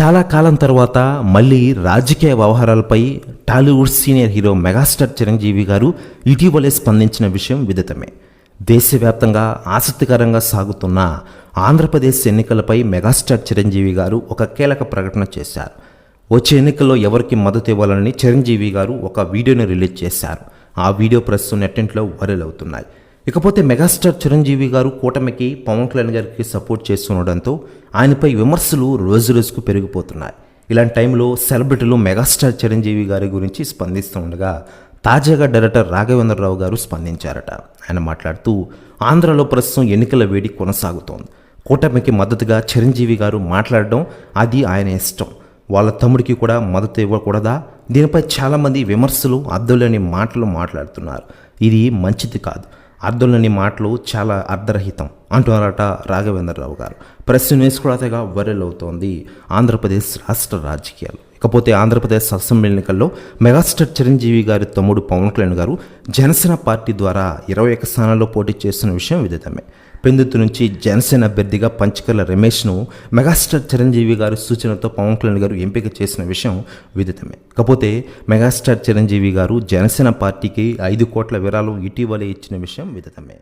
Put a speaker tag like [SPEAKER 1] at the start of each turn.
[SPEAKER 1] చాలా కాలం తర్వాత మళ్ళీ రాజకీయ వ్యవహారాలపై Tollywood senior hero megastar Chiranjeevi గారు ఇటీవలే స్పందించిన విషయం విదితమే. దేశవ్యాప్తంగా ఆసక్తికరంగా సాగుతున్న ఆంధ్రప్రదేశ్ ఎన్నికలపై మెగాస్టార్ చిరంజీవి గారు ఒక కీలక ప్రకటన చేశారు. వచ్చే ఎన్నికల్లో ఎవరికి మద్దతు ఇవ్వాలని చిరంజీవి గారు ఒక వీడియోని రిలీజ్ చేశారు. ఆ వీడియో ప్రస్తుతం నెట్టింట్లో వైరల్ అవుతున్నాయి. ఇకపోతే మెగాస్టార్ చిరంజీవి గారు కూటమికి పవన్ కళ్యాణ్ గారికి సపోర్ట్ చేస్తుండడంతో ఆయనపై విమర్శలు రోజు రోజుకు పెరిగిపోతున్నాయి. ఇలాంటి టైంలో సెలబ్రిటీలు మెగాస్టార్ చిరంజీవి గారి గురించి స్పందిస్తుండగా తాజాగా డైరెక్టర్ రాఘవేంద్రరావు గారు స్పందించారట. ఆయన మాట్లాడుతూ ఆంధ్రలో ప్రస్తుతం ఎన్నికల వేడి కొనసాగుతోంది. కూటమికి మద్దతుగా చిరంజీవి గారు మాట్లాడడం అది ఆయన ఇష్టం. వాళ్ళ తమ్ముడికి కూడా మద్దతు ఇవ్వకూడదా? దీనిపై చాలామంది విమర్శలు అర్థంలేని మాటలు మాట్లాడుతున్నారు. ఇది మంచిది కాదు. అర్థంలేని మాటలు చాలా అర్ధరహితం అంటున్నారట రాఘవేంద్రరావు గారు. ప్రెస్ న్యూస్ కూడా వైరల్ అవుతోంది. ఆంధ్రప్రదేశ్ రాష్ట్ర రాజకీయాలు. ఇకపోతే ఆంధ్రప్రదేశ్ అసెంబ్లీ ఎన్నికల్లో మెగాస్టార్ చిరంజీవి గారి తమ్ముడు పవన్ కళ్యాణ్ గారు జనసేన పార్టీ ద్వారా ఇరవై ఒక్క స్థానాల్లో పోటీ చేస్తున్న విషయం విదితమే. పెందుతు నుంచి జనసేన అభ్యర్థిగా పంచకర్ల రమేష్ను మెగాస్టార్ చిరంజీవి గారి సూచనతో పవన్ కళ్యాణ్ గారు ఎంపిక చేసిన విషయం విదితమే. కాకపోతే మెగాస్టార్ చిరంజీవి గారు జనసేన పార్టీకి ఐదు కోట్ల విరాళం ఇటీవలే ఇచ్చిన విషయం విదితమే.